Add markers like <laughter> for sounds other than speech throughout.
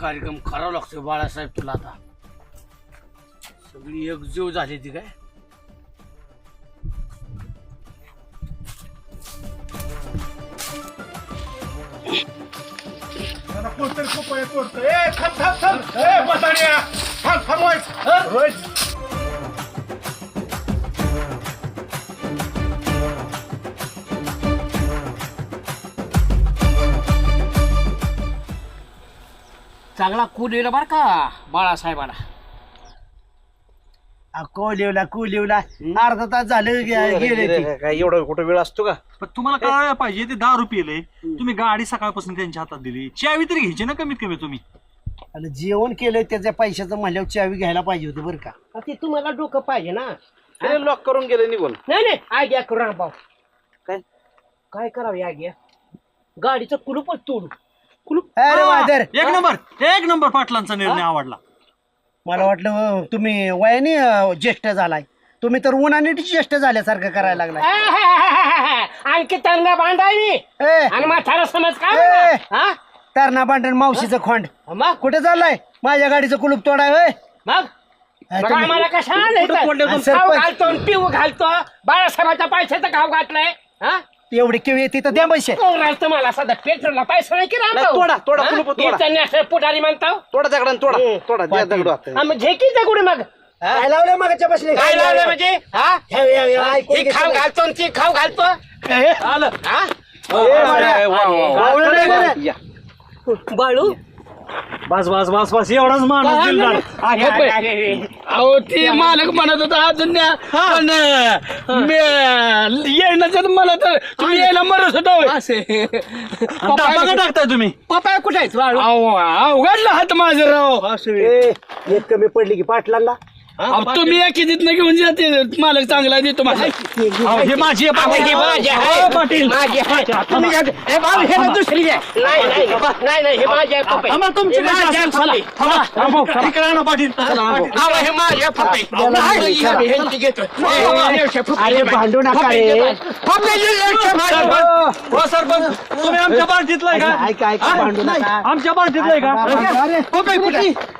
कार्यक्रम करावा लागतो बाळासाहेब तुला आता. सगळी एकजीव झाली ती काय? कोणतरी पपया तोडतोय ए थांब थांब थांब. ए बसाड्या थांब थांब रोहित. चांगला कूल येईल बरं का बाळासाहेबाला. कोलिवला कोलिवला अर्धा तास झालं गे- गेले ते. काय एवढा कुठं वेळ असतो का? पण तुम्हाला कळायला पाहिजे ते दारू पिले तुम्ही गाडी सकाळपासून त्यांच्या हातात दिली. चावी तरी घ्यायची ना कमीत कमी तुम्ही. आणि जेवण केलंय त्याच्या पैशाचं म्हणल्यावर चावी घ्यायला पाहिजे होती बरं का. ते तुम्हाला डोकं पाहिजे ना. लॉक करून गेले निघून. नाही नाही आयडिया करू नका भाऊ. काय? काय करावे आयडिया गाडीचं कुलूपच तोडू. अरे वादर एक नंबर एक नंबर पाटलांचा निर्णय आवडला. मला वाटलं अं, तुम्ही वयाने अं, ज्येष्ठ झालाय. तुम्ही तर उन्हाने ज्येष्ठ झाल्यासारखं करायला लागलाय. आणखी त्यांना बांधावी? ए, आणि म्हातारा समज ए. काय हा? तरणा भांडण मावशीचं खोंड. मग? कुठे चाललाय? माझ्या गाडीचं कुलूप तोडाय होय. मग? अरे मग तुम्ही- आम्हाला कशा आणायचं? तोडलं खाऊ सरपंच. घालतो आणि पिऊ घालतो. बाळासाहेबाच्या पैशाचं खाऊ घातलंय हा? एवढी किवी येते तर द्या पैसे. तुम्हाला सध्या पेट्रोलला पैसा नाही की राम नाही? तोडा, तोडा, हा? कुलूप तोडा. इथं पुढारी म्हणतो तोडा दगडान तोडा तोडा द्या दगड झेकी दगुडी मग? काय लावलं मागच्या बसले काय लावलं म्हणजे? हा? ही खाऊ घालतो आणि ती खाऊ घालतो? आलं. हा. या. बाळू. बस बस बस बस एवढाच माणूस दिलदार. अहो ते मालक म्हणत होता अजून न्या. पण अं, मी- येण्याचं तर मला तर तुम्ही यायला मरत होता होय. आणि डब्बा का टाकताय तुम्ही? पप्पा कुठे अहो अवघडला हात माझं राव. ए, एक कमी पडली की पाटलांना? अहो, तुम्ही या कितीत घेऊन जाते मालक चांगला देतो अहो, हे माझी आहे, हे माझी आहे. अहो, पाटील. माझी आहे. तुम्ही काय- हे बाळू, हे ना दुसरी. नाही नाही नाही नाही हे माझी आहे पप्पा थांबा, तुमची हे कशी माझी आहे, असेल? पप्पा. थांबा, थांबा, इकडे आणा, पाटील. अहो, हे माझी आहे, पप्पा. नाही, हे ह्यांची घेतो. हे, हे, हे, हे, पप्पा. अरे भांडू नका रे. पप्पा, हे, हे, हे, माझी. हो सरपंच. तुम्ही आमच्या पार्टीतलाय का? ऐका ऐका भांडू नका. आमच्या पार्टीतलाय का? अरे पप्पा, कुठे?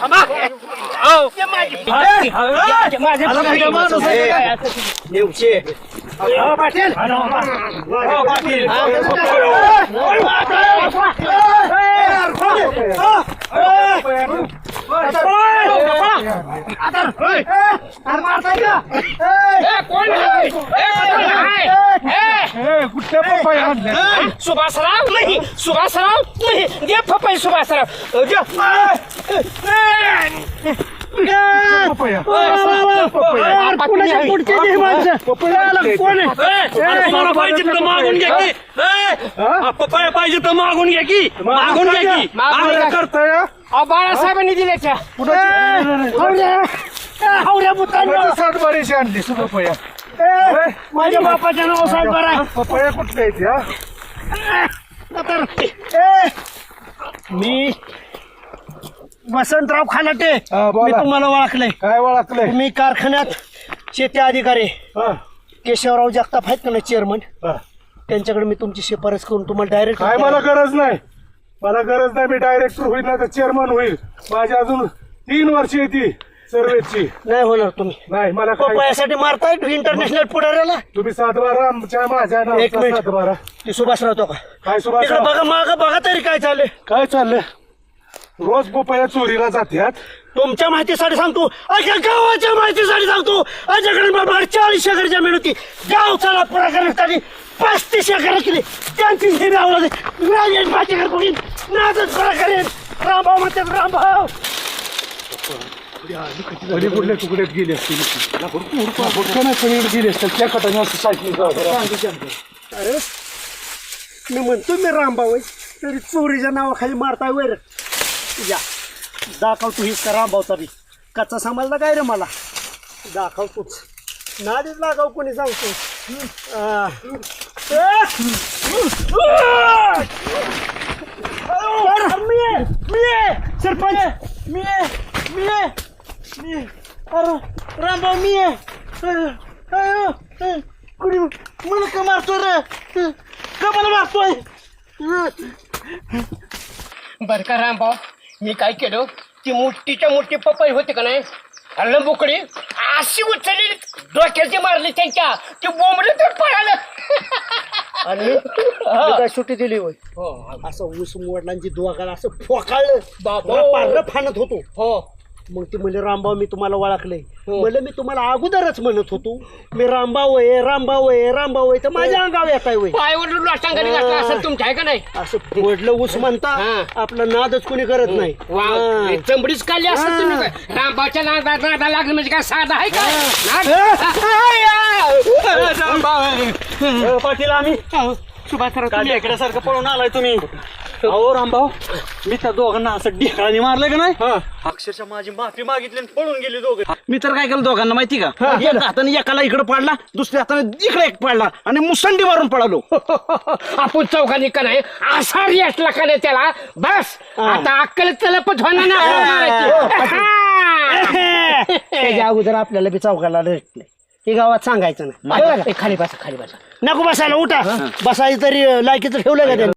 थांबा. माणूस आहे. का? अहो, पाटील. अहो, पाटील. सुभाषराव नाही सुभाषराव नाही. दे पपई सुभाषराव. तुम्हाला पाहिजे तर मागून घ्या की पाहिजे तर मागून घ्या की मागून घ्या की मागून घ्या. करताय अहो, बाळासाहेबांनी दिले साठ आणली माझ्या बापाच्या नाव साहेब बरा पपया कुठल्या आहेत मी वसंतराव खानाटे हा, बोला. मी तुम्हाला ओळखलंय. काय ओळखलंय? मी कारखान्यात शेती अधिकारी. हा, केशवराव जगताप आहेत का ना चेअरमन हा. त्यांच्याकडे मी तुमची शिफारस करून तुम्हाला डायरेक्ट काय मला गरज नाही. मला गरज नाही मी डायरेक्टर होईल ना तर चेअरमन होईल. माझी अजून तीन वर्ष येते सर्वेची नाही होणार तुम्ही. नाही मला काय पपयासाठी मारताय इंटरनॅशनल पुढाऱ्याला? तुम्ही सातबारा आमच्या माझ्या एक नावाचा मिनिट. सातबारा. ती सुभाष राहतो का? काय सुभाष तिकडे बघा माग बघा तरी काय चाललंय. काय चाललंय? रोज पपया चोरीला जात्यात. तुमच्या माहितीसाठी सांगतो अशा गावाच्या माहितीसाठी सांगतो माझ्याकडे बाबा चाळीस एकर जमीन होती. गाव चला पुरा करण्यासाठी पस्तीस एकर केली. त्यांची हे लावलं राजेश भाजीकर कोणी नाचत पुरा करेन रामभाऊ म्हणतात रामभाऊ. आणि कुठल्या तुकड्यात गेले असतील? कुठं नाही पण गेले असतील? त्या कटाने असं सायकल अरे मी म्हणतो मी रामभाऊ आहे तरी चोरीच्या नावाखाली मारताय वर. या दाखव तू ही रामभाऊचा बी कच्चा समजला काय रे मला? दाखव तूच. नादीच लागाव कोणी सांगतो? अरे, मी सरपंच. मी मी मी अरे रामभाऊ मी कुणी मला का मारतोय रे? का मला मारतोय? बर का रामभाऊ. मी काय केलं? ती मोठीच्या मोठी पपई होती का नाही? हल्लं बोकडी अशी उचलली डोक्याची मारली त्यांच्या. ती बोंबलं तर पळालं. <laughs> आणि मी काय सुट्टी दिली होय? असं ऊस मोडलांची दोघाला असं फोकाळलं. बाबा. पारलं फाणत होतो. हो. मग ते म्हणले रामभाऊ मी तुम्हाला ओळखलंय. म्हणलं मी तुम्हाला अगोदरच म्हणत होतो मी रामभाऊ आहे रामभाऊ आहे रामभाऊ आहे तर माझ्या अंगावर येत आहे होय घातला तुमच्या आहे का नाही? असं फोडलं ऊस म्हणता हा. आपलं नादच कोणी करत नाही. वा हा. चंबडीच काढली असं तुम्ही. काय. रामभाऊच्या नादा नादा लागलं म्हणजे काय साधा आहे का? पाटील आम्ही. काय इकडे सारखं पळून आलाय तुम्ही. अहो रामभाऊ मी त्या दोघांना असं ढेकळाने मारलंय का नाही? अक्षरशः माझी माफी मागितली आणि पळून गेली दोघं. मी तर काय केलं दोघांना माहिती का? एक हाताने एकाला इकडे पाडला दुसऱ्या हाताने इकडे एक पाडला आणि मुसंडी मारून पळालो. <laughs> आपण चौघांनी का नाही असा रियासला का नाही त्याला? बस. आता अक्कल त्याला पण होणार नाही. त्याच्या अगोदर आपल्याला बी चौकाला रेटले हे गावात सांगायचं नाही. ए, खाली बसा खाली बसा. नको बसायला उठा. बसायचं तरी लायकीचं ठेवलं का त्यांनी?